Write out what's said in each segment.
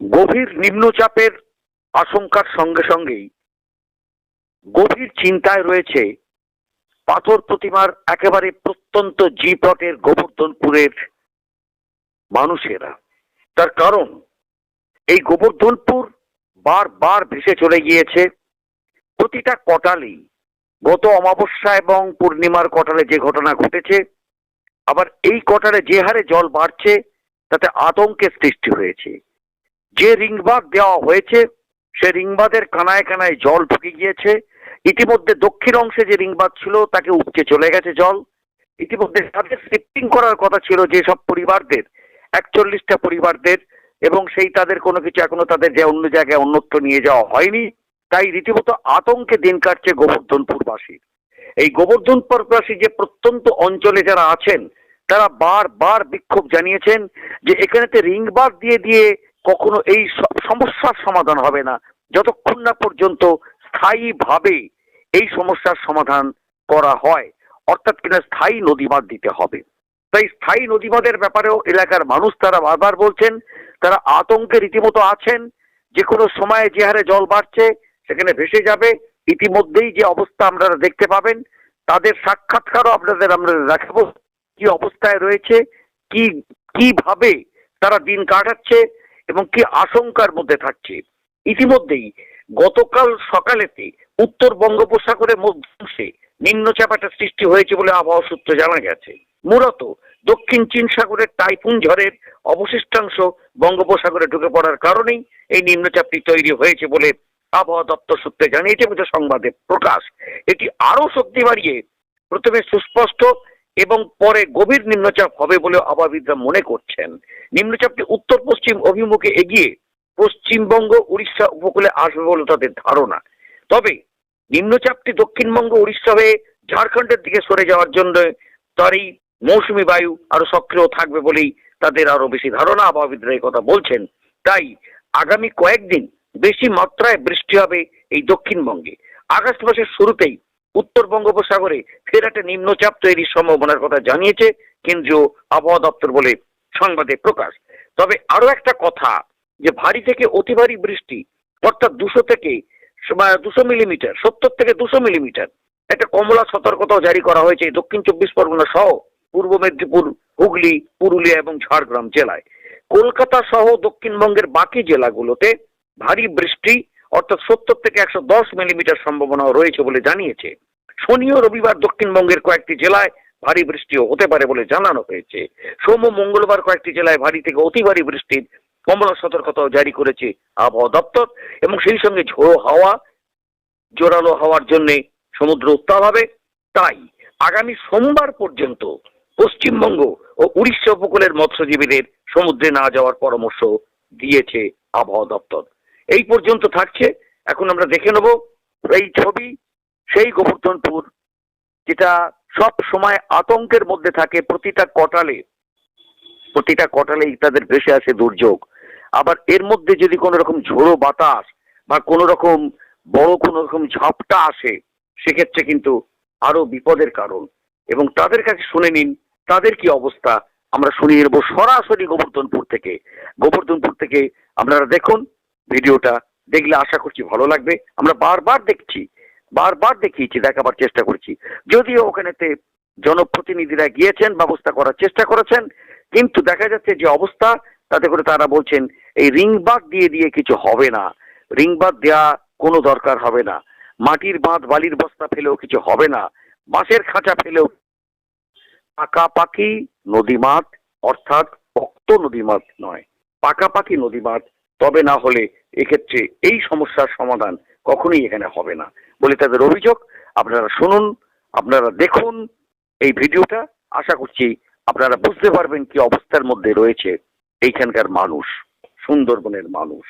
গভীর নিম্নচাপের আশঙ্কার সঙ্গে সঙ্গেই গভীর চিন্তায় রয়েছে পাথর প্রতিমার একেবারে প্রত্যন্ত জিপটের গোবর্ধনপুরের মানুষেরা। তার কারণ, এই গোবর্ধনপুর বারবার ভেসে চলে গিয়েছে। প্রতিটা কটালেই গত অমাবস্যা এবং পূর্ণিমার কটালে যে ঘটনা ঘটেছে, আবার এই কটালে যে হারে জল বাড়ছে, তাতে আতঙ্কের সৃষ্টি হয়েছে। যে রিংবাদ দেওয়া হয়েছে, সে রিংবাদের কানায় কানায় জল ঢুকে গিয়েছে। ইতিমধ্যে দক্ষিণ অংশে যে রিংবাদ ছিল, তাকে উপচে চলে গেছে জল। ইতিমধ্যে তাদের শিফটিং করার কথা ছিল যেসব পরিবারদের, একচল্লিশটা পরিবারদের, এবং সেই তাদের কোনো কিছু এখনও তাদের যে অন্য জায়গায় অন্যত্র নিয়ে যাওয়া হয়নি। তাই রীতিমতো আতঙ্কে দিন কাটছে গোবর্ধনপুরবাসীর এই গোবর্ধনপুরবাসী যে প্রত্যন্ত অঞ্চলে যারা আছেন, তারা বারবার বিক্ষোভ জানিয়েছেন যে এখানেতে রিংবাদ দিয়ে দিয়ে কখনো এই সমস্যার সমাধান হবে না। যতক্ষণ না পর্যন্ত স্থায়ীভাবে এই সমস্যার সমাধান করা হয়, অর্থাৎ কিনা স্থায়ী নদীবাঁধ দিতে হবে। তাই স্থায়ী নদীবাঁধের ব্যাপারেও এলাকার মানুষ তারা বারবার বলছেন, তারা আতঙ্কে রীতিমতো আছেন। যে কোনো সময়ে যে হারে জল বাড়ছে, সেখানে ভেসে যাবে। ইতিমধ্যেই যে অবস্থা আপনারা দেখতে পাবেন, তাদের সাক্ষাৎকারও আপনাদের আমরা রাখব কি অবস্থায় রয়েছে, কি, কীভাবে তারা দিন কাটাচ্ছে এবং কি আশঙ্কার মধ্যে থাকছে। ইতিমধ্যেই গতকাল সকালেতে উত্তর বঙ্গোপসাগরের মধ্যাংশে নিম্নচাপাটা সৃষ্টি হয়েছে বলে আবহাওয়া সূত্রে জানা গেছে। মূলত দক্ষিণ চীন সাগরের টাইফুন ঝড়ের অবশিষ্টাংশ বঙ্গোপসাগরে ঢুকে পড়ার কারণেই এই নিম্নচাপটি তৈরি হয়েছে বলে আবহাওয়া দপ্তর সূত্রে জানিয়েছে সংবাদে প্রকাশ। এটি আরও শক্তি বাড়িয়ে প্রথমে সুস্পষ্ট এবং পরে গভীর নিম্নচাপ হবে বলে আবহাওয়িদরা মনে করছেন। নিম্নচাপটি উত্তর পশ্চিম অভিমুখে এগিয়ে পশ্চিমবঙ্গ, উড়িষ্যা উপকূলে আসবে বলে তাদের ধারণা। তবে নিম্নচাপটি দক্ষিণবঙ্গ, উড়িষ্যা হয়ে ঝাড়খণ্ডের দিকে সরে যাওয়ার জন্য তার এই মৌসুমী বায়ু আরও সক্রিয় থাকবে বলেই তাদের আরও বেশি ধারণা আবহাওয়িদরা এই কথা বলছেন। তাই আগামী কয়েকদিন বেশি মাত্রায় বৃষ্টি হবে এই দক্ষিণবঙ্গে। আগস্ট মাসের শুরুতেই উত্তর বঙ্গোপসাগরে ফের একটা নিম্নচাপ তৈরির সম্ভাবনার কথা জানিয়েছে কেন্দ্রীয় আবহাওয়া দপ্তর বলে সংবাদে প্রকাশ। তবে আরও একটা কথা, যে ভারী থেকে অতি ভারী বৃষ্টি, অর্থাৎ দুশো থেকে দুশো মিলিমিটার, সত্তর থেকে দুশো মিলিমিটার, একটা কমলা সতর্কতাও জারি করা হয়েছে দক্ষিণ চব্বিশ পরগনা সহ পূর্ব মেদিনীপুর, হুগলি, পুরুলিয়া এবং ঝাড়গ্রাম জেলায়। কলকাতা সহ দক্ষিণবঙ্গের বাকি জেলাগুলোতে ভারী বৃষ্টি, অর্থাৎ সত্তর থেকে একশো দশ মিলিমিটার সম্ভাবনাও রয়েছে বলে জানিয়েছে। শনি ও রবিবার দক্ষিণবঙ্গের কয়েকটি জেলায় ভারী বৃষ্টিও হতে পারে বলে জানানো হয়েছে। সোম মঙ্গলবার কয়েকটি জেলায় ভারী থেকে অতি ভারী বৃষ্টির কমলা সতর্কতাও জারি করেছে আবহাওয়া দপ্তর এবং সেই সঙ্গে ঝোড়ো হাওয়া, জোরালো হওয়ার জন্য সমুদ্র উত্তাপ হবে। তাই আগামী সোমবার পর্যন্ত পশ্চিমবঙ্গ ও উড়িষ্যা উপকূলের মৎস্যজীবীদের সমুদ্রে না যাওয়ার পরামর্শ দিয়েছে আবহাওয়া দপ্তর। এই পর্যন্ত থাকছে। এখন আমরা দেখে নেব এই ছবি সেই গোবর্ধনপুর, যেটা সব সময় আতঙ্কের মধ্যে থাকে প্রতিটা কটালে। প্রতিটা কটালেই তাদের ভেসে আসে দুর্যোগ। আবার এর মধ্যে যদি কোনো রকম ঝোড়ো বাতাস বা কোনো রকম বড় কোনো রকম ঝাপটা আসে, সেক্ষেত্রে কিন্তু আরও বিপদের কারণ। এবং তাদের কাছে শুনে নিন, তাদের কি অবস্থা? আমরা শুনিয়ে নেব সরাসরি গোবর্ধনপুর থেকে। গোবর্ধনপুর থেকে আপনারা দেখুন, ভিডিওটা দেখলে আশা করছি ভালো লাগবে। আমরা বারবার দেখছি বারবার দেখিয়েছি, দেখাবার চেষ্টা করছি। যদিও ওখানেতে জনপ্রতিনিধিরা গিয়েছেন, ব্যবস্থা করার চেষ্টা করেছেন, কিন্তু দেখা যাচ্ছে যে অবস্থা, তাতে করে তারা বলছেন, এই রিংবাদ দিয়ে দিয়ে কিছু হবে না। রিংবাদ দেয়া কোনো দরকার হবে না। মাটির বাঁধ, বালির বস্তা ফেলেও কিছু হবে না। বাঁশের খাঁচা ফেলেও পাকাপাকি নদীমাত, অর্থাৎ পক্ত নদীমাত নয়। পাকাপাকি নদীমাত, তবে না হলে এক্ষেত্রে এই সমস্যার সমাধান কখনোই এখানে হবে না। বলে তাদের অভিযোগ। আপনারা শুনুন আপনারা দেখুন এই ভিডিওটা। আশা করছি আপনারা বুঝতে পারবেন কি অবস্থার মধ্যে রয়েছে এইখানকার মানুষ সুন্দরবনের মানুষ।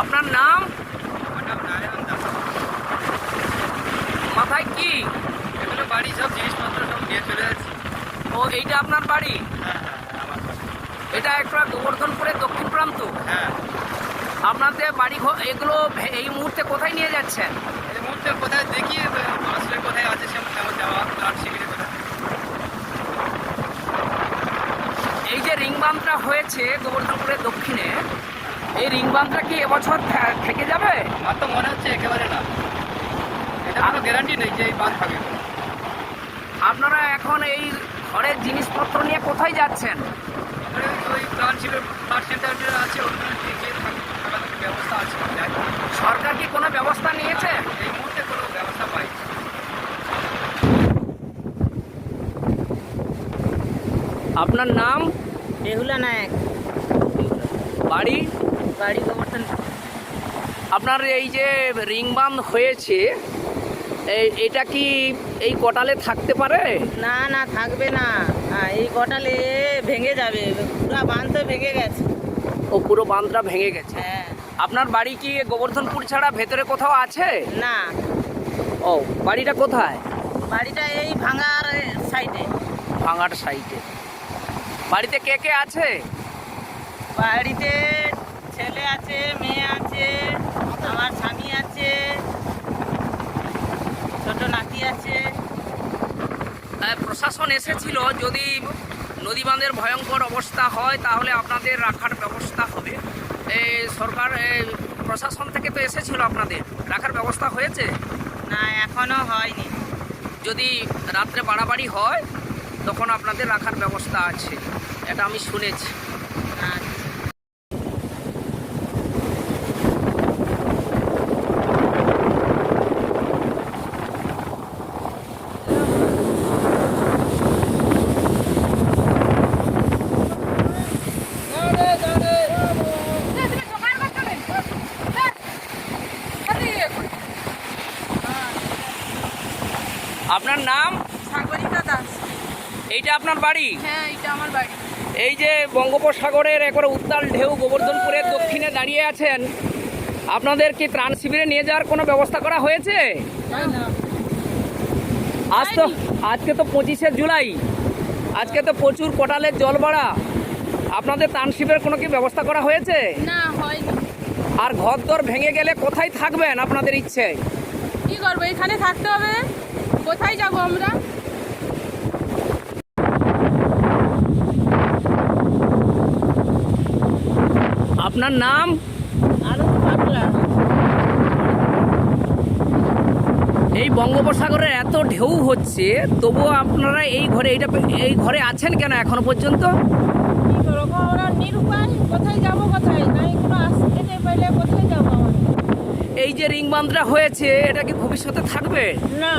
আপনার নাম? মাথায় কি? এগুলো বাড়ি সব জিনিসপত্র সব নিয়ে চলে যাচ্ছি। ও এইটা আপনার বাড়ি? এটা একটা গোবর্ধনপুরের দক্ষিণ প্রান্ত? হ্যাঁ। আপনাদের বাড়ি এগুলো এই মুহূর্তে কোথায় নিয়ে যাচ্ছেন? এই মুহূর্তে কোথায় দেখি আসলে কোথায় আছে সে এই যে রিংবামটা হয়েছে গোবর্ধনপুরের দক্ষিণে এই রিংবামটা কি এবছর থেকে যাবে? আমার তো মনে হচ্ছে একেবারে না। এটা কোনো গ্যারান্টি নেই যে এই বাঁধ থাকে আপনারা এখন এই ঘরের জিনিসপত্র নিয়ে কোথায় যাচ্ছেন? ওই টাউনশিপের আছে ওখানে গিয়ে ব্যবস্থা আছে সরকার কি কোনো ব্যবস্থা নিয়েছে? এই মুহূর্তে কোনো ব্যবস্থা পাই আপনার নাম? বেহুলা নায়ক। বাড়ি? বাড়ি গোবর্ধন। আপনার এই যে রিং বাঁধ হয়েছে এটা কি এই কোটালে থাকতে পারে? না না থাকবে না। এই কটালে ভেঙে যাবে। পুরো বাঁধ ভেঙে গেছে। ও পুরো বাঁধটা ভেঙে গেছে। হ্যাঁ। আপনার বাড়ি কি গোবর্ধনপুর ছাড়া ভেতরে কোথাও আছে? না। ও বাড়িটা কোথায়? বাড়িটা এই ভাঙার সাইডে। ভাঙার সাইডে। বাড়িতে কে কে আছে? বাড়িতে ছেলে আছে মেয়ে আছে আমার স্বামী আছে ছোট নাতি আছে। প্রশাসন এসেছিল যদি নদী বাঁধের ভয়ঙ্কর অবস্থা হয় তাহলে আপনাদের রাখার ব্যবস্থা হবে। এ, সরকার প্রশাসন থেকে তো এসেছিল আপনাদের। রাখার ব্যবস্থা হয়েছে? না এখনও হয়নি। যদি রাত্রে বাড়াবাড়ি হয় তখন আপনাদের রাখার ব্যবস্থা আছে। এটা আমি শুনেছি আচ্ছা আপনার নাম সাগরিকা দাস এইটা আপনার বাড়ি? হ্যাঁ এটা আমার বাড়ি। এই যে বঙ্গোপসাগরের একবার উত্তাল ঢেউ গোবর্ধনপুরের দক্ষিণে দাঁড়িয়ে আছেন আপনাদের কি ত্রাণ শিবিরে নিয়ে যাওয়ার কোনো ব্যবস্থা করা হয়েছে? আজ তো আজকে তো পঁচিশে জুলাই। আজকে তো প্রচুর কোটালের জল বাড়া। আপনাদের ত্রাণ শিবিরের কোনো কি ব্যবস্থা করা হয়েছে? না হয়নি। আর ঘর দর ভেঙে গেলে কোথায় থাকবেন আপনাদের ইচ্ছে? কি করব এখানে থাকতে হবে। কোথায় যাব আমরা? আপনার নাম? এই বঙ্গোপসাগরে এত ঢেউ হচ্ছে তবুও আপনারা এই ঘরে এইটা এই ঘরে আছেন কেন এখনও পর্যন্ত? কি আমরা নিরুপায় কোথায় যাব কোথায়? নাই কোনো আসতে পাইলে কোথায় যাব এই যে রিং বাঁধটা হয়েছে এটা কি ভবিষ্যতে থাকবে? না।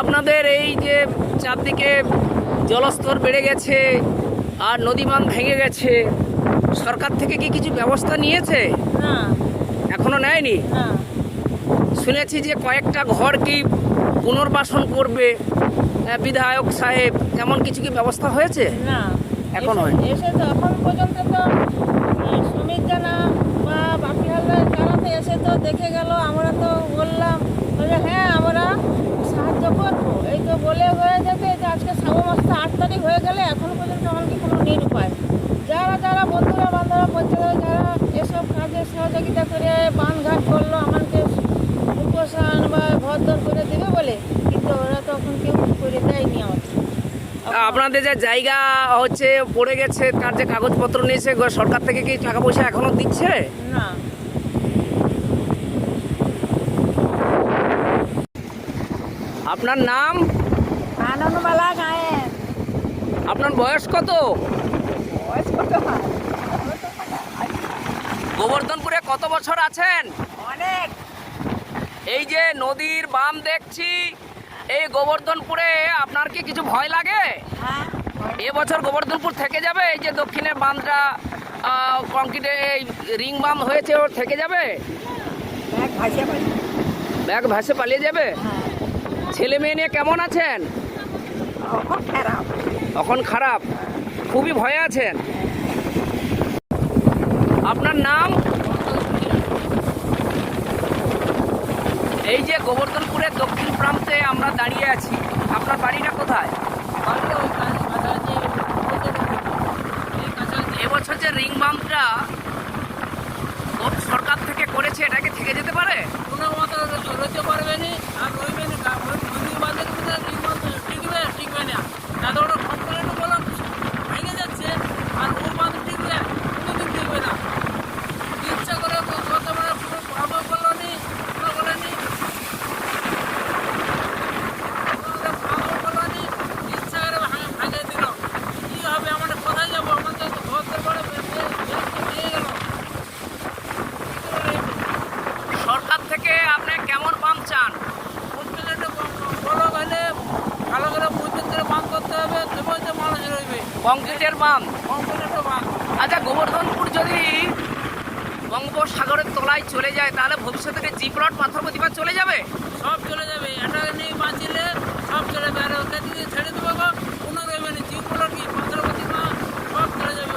আপনাদের এই যে চারদিকে জলস্তর বেড়ে গেছে আর নদী বাঁধ ভেঙে গেছে। সরকার থেকে কি কিছু ব্যবস্থা নিয়েছে? এখনও নেয়নি? শুনেছি যে কয়েকটা ঘর কি পুনর্বাসন করবে বিধায়ক সাহেব এমন কিছু কি ব্যবস্থা হয়েছে? না। এখন হয়নি। এসে তো এখন পর্যন্ত তো সুমিত জানা বা বাপি হালদার জানাতে এসে তো দেখে গেল আমরা তো বললাম বলে হ্যাঁ আমরা সাহায্য করব এই তো বলে হয়ে যাবে যে আজকে শ্রাবণ মাসটা আট তারিখ হয়ে গেলে এখন পর্যন্ত আমাকে কোনো নিরুপায় যারা যারা বন্ধুরা বান্ধবরা পঞ্চায়েত যারা এসব কাজে সহযোগিতা করে বান ঘাট করল আমাকে উপসান বা ঘর দর করে দেবে বলে কিন্তু ওরা তো এখন কেউ করে দেয়নি আমাকে। আপনাদের যে জায়গা হচ্ছে পড়ে গেছে তার যে কাগজপত্র নিয়েছে সরকার থেকে কি টাকা পয়সা এখনও দিচ্ছে? না। আপনার নাম? গায়েন আপনার বয়স কত? গোবর্ধনপুরে কত বছর আছেন? অনেক। এই যে নদীর বাম দেখছি এই গোবর্ধনপুরে আপনার কি কিছু ভয় লাগে? হ্যাঁ। এবছর গোবর্ধনপুর থেকে যাবে? এই যে দক্ষিণের বাঁধটা কংক্রিটে এই রিং বাঁধ হয়েছে ওর থেকে যাবে? ব্যাগ ভাসে পালিয়ে যাবে? ছেলে মেয়ে নিয়ে কেমন আছেন? এখন খারাপ। খুবই ভয়ে আছেন? আপনার নাম? এই যে গোবর্ধনপুরের দক্ষিণ প্রান্তে আমরা দাঁড়িয়ে আছি আপনার বাড়িটা কোথায়? এবছর যে রিং বাঁধটা সরকার থেকে করেছে এটাকে থেকে যেতে পারে? কোনো মতো রইতে পারবে না আর রইবে না নদীর বাঁধের ভিতরে টিকবে টিকবে টিকবে না তাদের ওটা কমপ্লেন বললাম ভেঙে যাচ্ছে আর কংক্রিটের বাঁধ। আচ্ছা গোবর্ধনপুর যদি বঙ্গোপসাগরের তলায় চলে যায় তাহলে ভবিষ্যতে কি জি প্লট পাথর প্রতিমা চলে যাবে? সব চলে যাবে। এটা নেই বাঁচিলে সব চলে যাবে। আর ওকে যদি ছেড়ে দেবো গো। কোনো রইবে না। জীবগুলো কি মা সব চলে যাবে।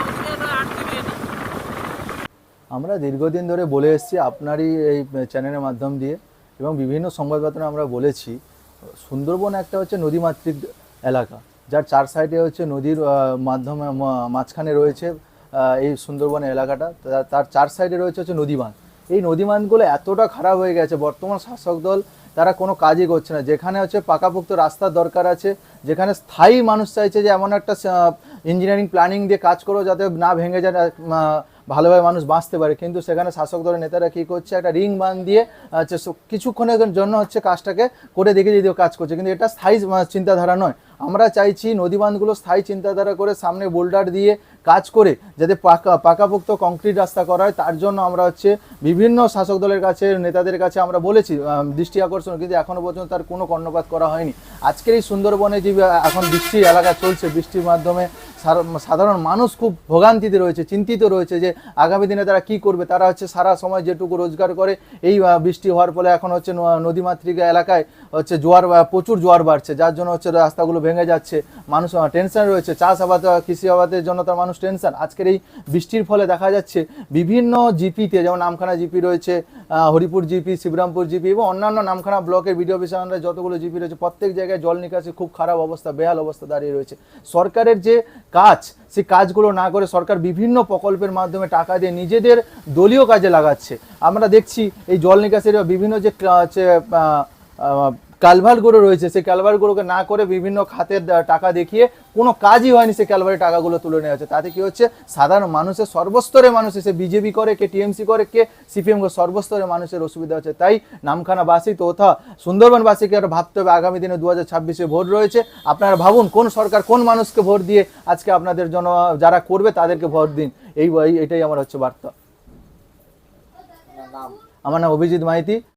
আমরা দীর্ঘদিন ধরে বলে এসেছি আপনারই এই চ্যানেলের মাধ্যম দিয়ে এবং বিভিন্ন সংবাদপত্রে আমরা বলেছি সুন্দরবন একটা হচ্ছে নদীমাতৃক এলাকা। যার চার সাইডে হচ্ছে নদীর মাধ্যমে মাঝখানে রয়েছে এই সুন্দরবন এলাকাটা। তার চার সাইডে রয়েছে হচ্ছে নদী বাঁধ এই নদী বাঁধগুলো এতটা খারাপ হয়ে গেছে, বর্তমান শাসক দল তারা কোনো কাজই করছে না। যেখানে হচ্ছে পাকাপোক্ত রাস্তার দরকার আছে, যেখানে স্থায়ী মানুষ চাইছে যে এমন একটা ইঞ্জিনিয়ারিং প্ল্যানিং দিয়ে কাজ করো যাতে না ভেঙে যায় ভালোভাবে মানুষ বাঁচতে পারে। কিন্তু সেখানে শাসক দলের নেতারা কী করছে? একটা রিং বান দিয়ে, হচ্ছে কিছুক্ষণের জন্য হচ্ছে কাজটাকে করে দেখে যদিও কাজ করছে। কিন্তু এটা স্থায়ী চিন্তাধারা নয়। আমরা চাইছি নদী বাঁধগুলো স্থায়ী চিন্তাধারা করে সামনে বোল্ডার দিয়ে কাজ করে যাতে পাকা, পাকাপোক্ত কংক্রিট রাস্তা করা হয়, তার জন্য আমরা হচ্ছে বিভিন্ন শাসক দলের কাছে, নেতাদের কাছে আমরা বলেছি দৃষ্টি আকর্ষণ, কিন্তু এখনও পর্যন্ত তার কোনো কর্ণপাত করা হয়নি। আজকের এই সুন্দরবনে যে এখন বৃষ্টি এলাকা চলছে, বৃষ্টির মাধ্যমে সাধারণ মানুষ খুব ভোগান্তিতে রয়েছে, চিন্তিত রয়েছে যে, আগামী দিনে তারা কি করবে? তারা হচ্ছে সারা সময় যেটুকু রোজগার করে, এই বৃষ্টি হওয়ার ফলে এখন হচ্ছে নদীমাতৃকা এলাকায় হচ্ছে জোয়ার প্রচুর জোয়ার বাড়ছে, যার জন্য হচ্ছে রাস্তাগুলো ভেঙে যাচ্ছে, মানুষ টেনশন রয়েছে চাষ আবাদ কৃষি আবাদের জন্য তার মানুষ টেনশন। আজকের এই বৃষ্টির ফলে দেখা যাচ্ছে বিভিন্ন জিপিতে, যেমন নামখানা জিপি রয়েছে হরিপুর জিপি শিবরামপুর জিপি এবং অন্যান্য নামখানা ব্লকের বিডিও অফিসার যতগুলো জিপি রয়েছে, প্রত্যেক জায়গায় জল নিকাশি খুব খারাপ অবস্থা, বেহাল অবস্থা দাঁড়িয়ে রয়েছে। সরকারের যে কাজ, সেই কাজগুলো না করে সরকার বিভিন্ন প্রকল্পের মাধ্যমে টাকা দিয়ে নিজেদের দলীয় কাজে লাগাচ্ছে। আমরা দেখছি এই জল নিকাশের বিভিন্ন যে কা- হচ্ছে আহ, আহ, কালভারগুলো রয়েছে সেই কালভারগুলোকে না করে বিভিন্ন খাতের টাকা দেখিয়ে কোনো কাজই হয়নি সেই কালভারের টাকাগুলো তুলে নেওয়া হচ্ছে তাতে কি হচ্ছে? সাধারণ মানুষের সর্বস্তরে মানুষ এসে বিজেপি করে কে টিএমসি করে কে সিপিএম করে সর্বস্তরে মানুষের অসুবিধা হচ্ছে। তাই নামখানাবাসী তথা সুন্দরবনবাসীকে আরও ভাবতে হবে। আগামী দিনে দু হাজার ছাব্বিশে ভোট রয়েছে। আপনারা ভাবুন কোন সরকার কোন মানুষকে ভোট দিয়ে আজকে আপনাদের জন্য যারা করবে তাদেরকে ভোট দিন। এই এই- এটাই আমার হচ্ছে বার্তা। আমার নাম অভিজিৎ মাইতি।